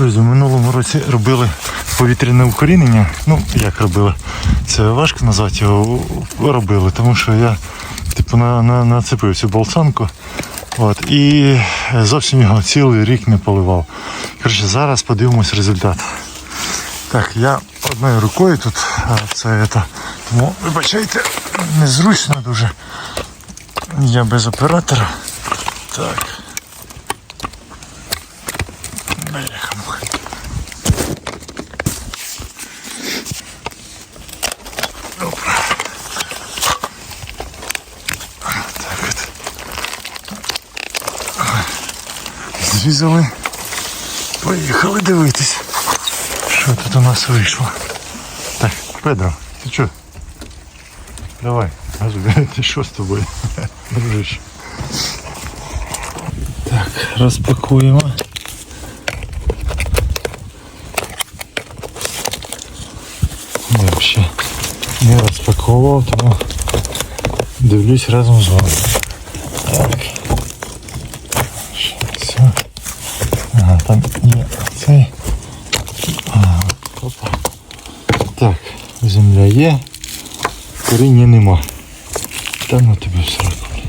Друзі, в минулому році робили повітряне укорінення. Ну, як робили? Це важко назвати його робили, тому що я типу на, на, нацепив цю болсанку. От, і зовсім його цілий рік не поливав. Коротше, зараз подивимось результат. Так, я одною рукою тут, це это, тому вибачайте, незручно дуже. Я без оператора. Так. Бляха-муха. Зрізали. Поїхали дивитись. Що тут у нас вийшло? Так, Педро, ти що? Давай, газуй, ти що з тобою? Дружище. Так, розпакуємо. Я взагалі не розпаковував, тому дивлюсь разом з вами. Так. Що це? Ага, там не цей. А, опа. Так, земля є, коріння нема. Там у тебе всрати.